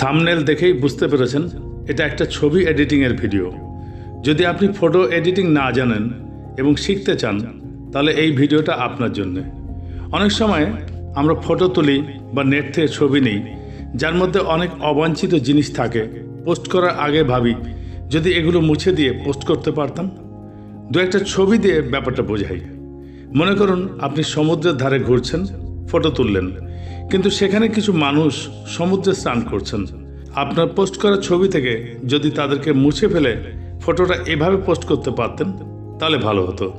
Thumbnail দেখেই বুঝতে পেরেছেন, এটা একটা ছবি এডিটিংয়ের ভিডিও যদি আপনি ফটো এডিটিং না জানেন এবং শিখতে চান, তাহলে এই ভিডিওটা আপনার জন্য। অনেক সময় আমরা ফটো তুলি বা নেট থেকে ছবি নিই, যার মধ্যে অনেক অবাঞ্ছিত জিনিস থাকে পোস্ট করার আগে ভাবি, যদি এগুলো মুছে দিয়ে পোস্ট করতে পারতাম? দু একটা ছবি দিয়ে ব্যাপারটা বোঝাই। মনে করুন, আপনি সমুদ্রের ধারে ঘুরছেন ফটো তুললেন। কিন্তু সেখানে কিছু মানুষ সমুদ্রে স্নান করছেন। আপনার পোস্ট করা ছবি থেকে যদি তাদেরকে মুছে ফেলে ফটোটা এভাবে পোস্ট করতে পারতেন, তাহলে ভালো হতো।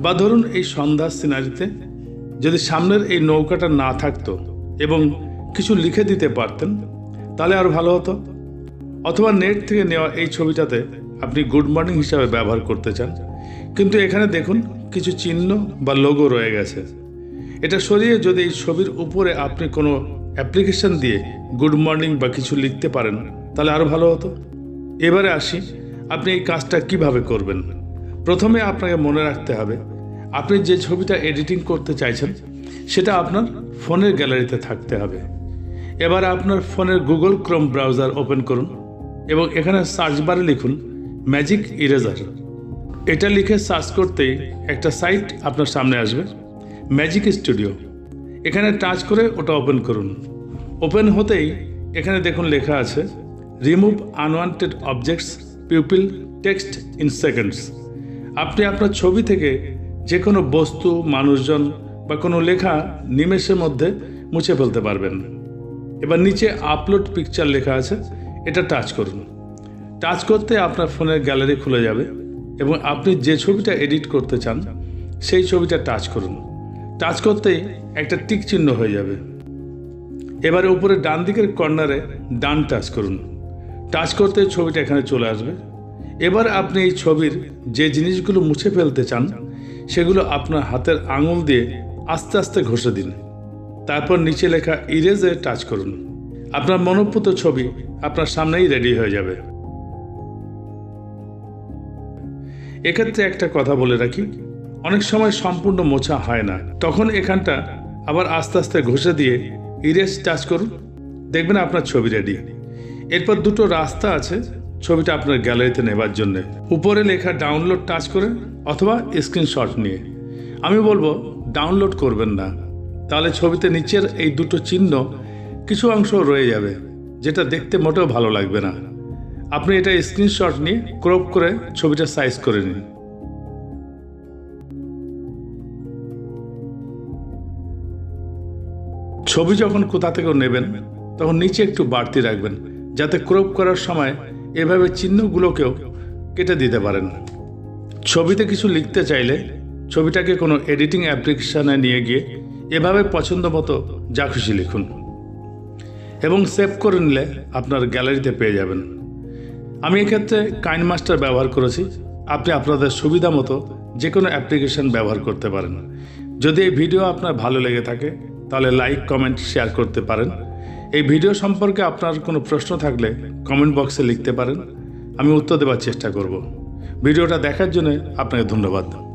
বা ধরুন এই সন্ধ্যার সিনারিতে যদি সামনের এই নৌকাটা না থাকতো এবং কিছু লিখে দিতে পারতেন, তাহলে আরও ভালো হতো। অথবা নেট থেকে নেওয়া এই ছবিটাতে আপনি গুড মর্নিং হিসাবে ব্যবহার করতে চান। কিন্তু এখানে দেখুন কিছু চিহ্ন বা লোগো রয়ে গেছে। এটা সরিয়ে যদি এই ছবির উপরে আপনি কোনো অ্যাপ্লিকেশন দিয়ে গুড মর্নিং বা কিছু লিখতে পারেন, তাহলে আরও ভালো হতো। এবারে আসি, আপনি এই কাজটা কীভাবে করবেন? প্রথমে আপনাকে মনে রাখতে হবে, আপনি যে ছবিটা এডিটিং করতে চাইছেন, সেটা আপনার ফোনের গ্যালারিতে থাকতে হবে। এবার আপনার ফোনের গুগল ক্রোম ব্রাউজার ওপেন করুন এবং এখানে সার্চ বারে লিখুন, ম্যাজিক ইরেজার। এটা লিখে সার্চ করতেই একটা সাইট আপনার সামনে আসবে। ম্যাজিক স্টুডিও এখানে টাচ করে ওটা ওপেন করুন। ওপেন হতেই এখানে দেখুন লেখা আছে remove unwanted objects people text in seconds আপনি আপনার ছবি থেকে যে কোনো বস্তু, মানুষজন বা কোনো লেখা নিমেষের মধ্যে মুছে ফেলতে পারবেন। এবার নিচে আপলোড পিকচার লেখা আছে, এটা টাচ করুন। টাচ করতে আপনার ফোনের গ্যালারি খুলে যাবে এবং আপনি যে ছবিটা এডিট করতে চান, সেই ছবিটা টাচ করুন। টাচ করতেই একটা টিক চিহ্ন হয়ে যাবে। এবারে উপরে ডান দিকের কর্নারে ডান টাচ করুন। টাচ করতে ছবিটা এখানে চলে আসবে। এবার আপনি এই ছবির যে জিনিসগুলো মুছে ফেলতে চান, সেগুলো আপনার হাতের আঙুল দিয়ে আস্তে আস্তে ঘষে দিন। তারপর নিচে লেখা ইরেজে টাচ করুন। আপনার মনোপুত ছবি আপনার সামনেই রেডি হয়ে যাবে। এক্ষেত্রে একটা কথা বলে রাখি অনেক সময় সম্পূর্ণ মোছা হয় না। তখন এখানটা আবার আস্তে আস্তে ঘষে দিয়ে ইরেজ টাচ করুন। দেখবেন আপনার ছবি রেডি এরপর দুটো রাস্তা আছে, ছবিটা আপনার গ্যালারিতে নেবার জন্য। উপরে লেখা ডাউনলোড টাচ করে অথবা স্ক্রিনশট নিয়ে। আমি বলব ডাউনলোড করবেন না। তাহলে ছবিতে নিচের এই দুটো চিহ্ন কিছু অংশ রয়ে যাবে, যেটা দেখতে মোটেও ভালো লাগবে না। আপনি এটা স্ক্রিনশট নিয়ে ক্রপ করে ছবিটা সাইজ করে নিন। ছবি যখন কোথা থেকেও নেবেন, তখন নিচে একটু বাড়তি রাখবেন, যাতে ক্রপ করার সময় এভাবে চিহ্নগুলোকেও কেটে দিতে পারেন। ছবিতে কিছু লিখতে চাইলে ছবিটাকে কোনো এডিটিং অ্যাপ্লিকেশানে নিয়ে গিয়ে এভাবে পছন্দ মতো যা খুশি লিখুন। এবং সেভ করে নিলে আপনার গ্যালারিতে পেয়ে যাবেন। আমি এক্ষেত্রে কাইন মাস্টার ব্যবহার করেছি। আপনি আপনাদের সুবিধা মতো যে কোনো অ্যাপ্লিকেশন ব্যবহার করতে পারেন। যদি এই ভিডিও আপনার ভালো লেগে থাকে তাহলে লাইক কমেন্ট শেয়ার করতে পারেন। এই ভিডিও সম্পর্কে আপনার কোনো প্রশ্ন থাকলে কমেন্ট বক্সে লিখতে পারেন। আমি উত্তর দেওয়ার চেষ্টা করব। ভিডিওটা দেখার জন্য আপনাকে ধন্যবাদ।